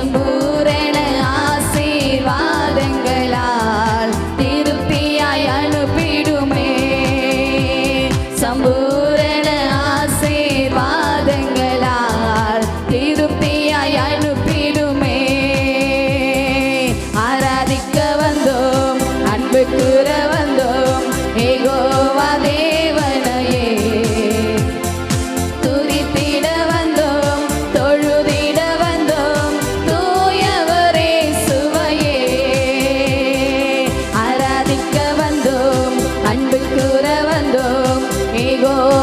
சம்பூரண go.